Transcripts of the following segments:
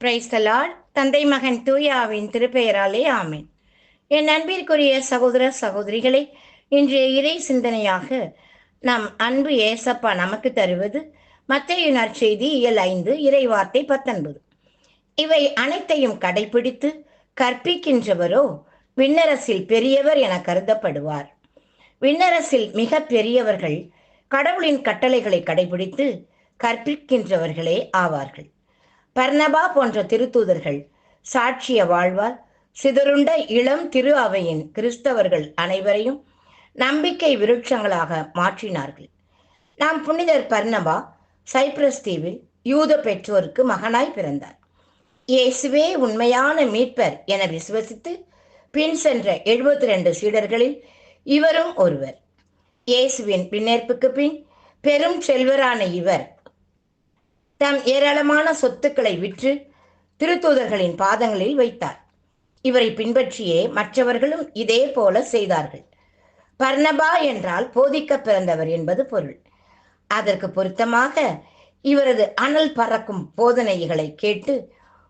பிரைஸ்தலால் தந்தை மகன் தூயாவின் திருப்பெயராலே ஆமேன். என் அன்பிற்குரிய சகோதர சகோதரிகளை இன்றைய இறை சிந்தனையாக நம் அன்பு ஏசப்பா நமக்கு தருவது மத்திய நற்செய்தி இயல் ஐந்து இறைவார்த்தை பத்தொன்பது. இவை அனைத்தையும் கடைபிடித்து கற்பிக்கின்றவரோ விண்ணரசில் பெரியவர் என கருதப்படுவார். விண்ணரசில் மிக பெரியவர்கள் கடவுளின் கட்டளைகளை கடைபிடித்து கற்பிக்கின்றவர்களே ஆவார்கள். பர்ணபா போன்ற திருத்தூதர்கள் சாட்சிய வாழ்வால் சிதறுண்ட இளம் திரு அவையின் கிறிஸ்தவர்கள் அனைவரையும் நம்பிக்கை விருட்சங்களாக மாற்றினார்கள். நாம் புனிதர் பர்ணபா சைப்ரஸ் தீவில் யூத பெற்றோருக்கு மகனாய் பிறந்தார். இயேசுவே உண்மையான மீட்பர் என விசுவசித்து பின் சென்ற எழுபத்தி ரெண்டு சீடர்களில் இவரும் ஒருவர். இயேசுவின் பின்னேற்புக்கு பின் பெரும் செல்வரான இவர் தம் ஏராளமான சொத்துக்களை விற்று திருத்தூதர்களின் பாதங்களில் வைத்தார். இவரை பின்பற்றியே மற்றவர்களும் இதே போல செய்தார்கள். பர்ணபா என்றால் போதிக்க பிறந்தவர் என்பது பொருள். அதற்கு பொருத்தமாக இவரது அனல் பறக்கும் போதனைகளை கேட்டு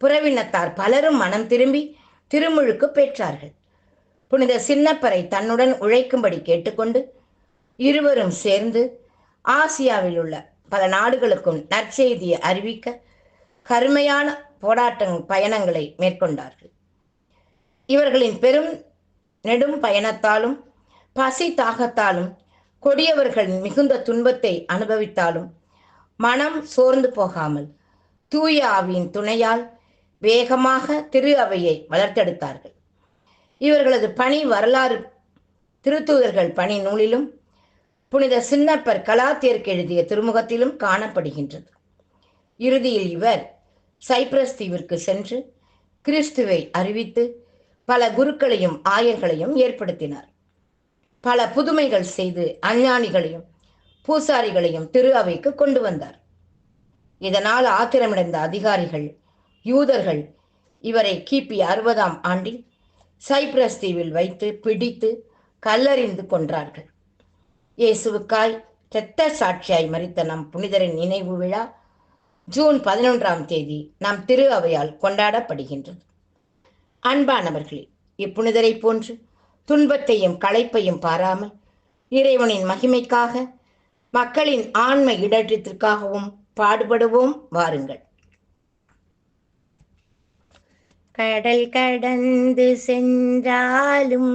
புறவினத்தார் பலரும் மனம் திரும்பி திருமுழுக்கு பெற்றார்கள். புனித சின்னப்பரை தன்னுடன் உழைக்கும்படி கேட்டுக்கொண்டு இருவரும் சேர்ந்து ஆசியாவில் உள்ள பல நாடுகளுக்கும் நற்செய்தியை அறிவிக்க கருமையான போராட்ட பயணங்களை மேற்கொண்டார்கள். இவர்களின் பெரும் நெடும் பயணத்தாலும் பசி தாகத்தாலும் கொடியவர்களின் மிகுந்த துன்பத்தை அனுபவித்தாலும் மனம் சோர்ந்து போகாமல் தூய ஆவியின் துணையால் வேகமாக திரு அவையை வளர்த்தெடுத்தார்கள். இவர்களது பணி வரலாறு திருத்தூதர்கள் பணி நூலிலும் புனித சின்னப்பர் கலாத்தியர்க்கு எழுதிய திருமுகத்திலும் காணப்படுகின்றது. இறுதியில் இவர் சைப்ரஸ் தீவிற்கு சென்று கிறிஸ்துவை அறிவித்து பல குருக்களையும் ஆயர்களையும் ஏற்படுத்தினார். பல புதுமைகள் செய்து அஞ்ஞானிகளையும் பூசாரிகளையும் திரு அவைக்கு கொண்டு வந்தார். இதனால் ஆத்திரமடைந்த அதிகாரிகள் யூதர்கள் இவரை கிபி அறுபதாம் ஆண்டில் சைப்ரஸ் தீவில் வைத்து பிடித்து கல்லறிந்து கொன்றார்கள். இயேசுவுக்காய் இரத்த சாட்சியாய் மறித்த நம் புனிதரின் நினைவு விழா ஜூன் பதினொன்றாம் தேதி நம் திரு அவையால் கொண்டாடப்படுகின்றது. அன்பானவர்களே இப்புனிதரை போன்று துன்பத்தையும் களைப்பையும் பாராமல் இறைவனின் மகிமைக்காக மக்களின் ஆன்ம இடற்றத்திற்காகவும் பாடுபடுவோம் வாருங்கள். கடல் கடந்து சென்றாலும்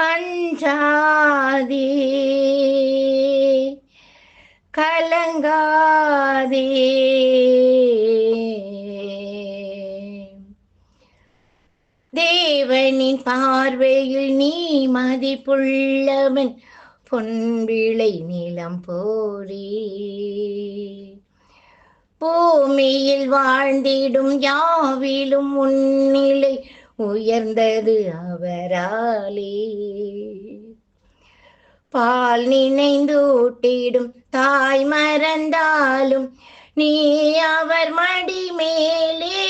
அஞ்சாதே கலங்காதே. தேவனின் பார்வையில் நீ மதிப்புள்ளவன் பொன்விளை நிலம் போலே பூமியில் வாழ்ந்திடும் யாவிலும் உன்னிலை உயர்ந்தது அவராலே. பால் நினைந்தூட்டிடும் தாய் மறந்தாலும் நீ அவர் மடி மேலே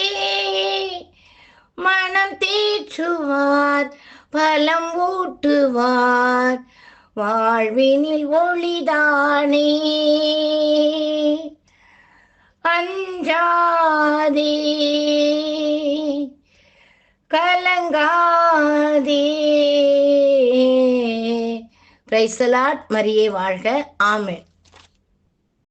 மனம் தேற்றுவார் பலம் ஊட்டுவார் வாழ்வினில் ஒளிதானே. அஞ்சா பிரைசலாட் மரியே வாழ்க. ஆமேன்.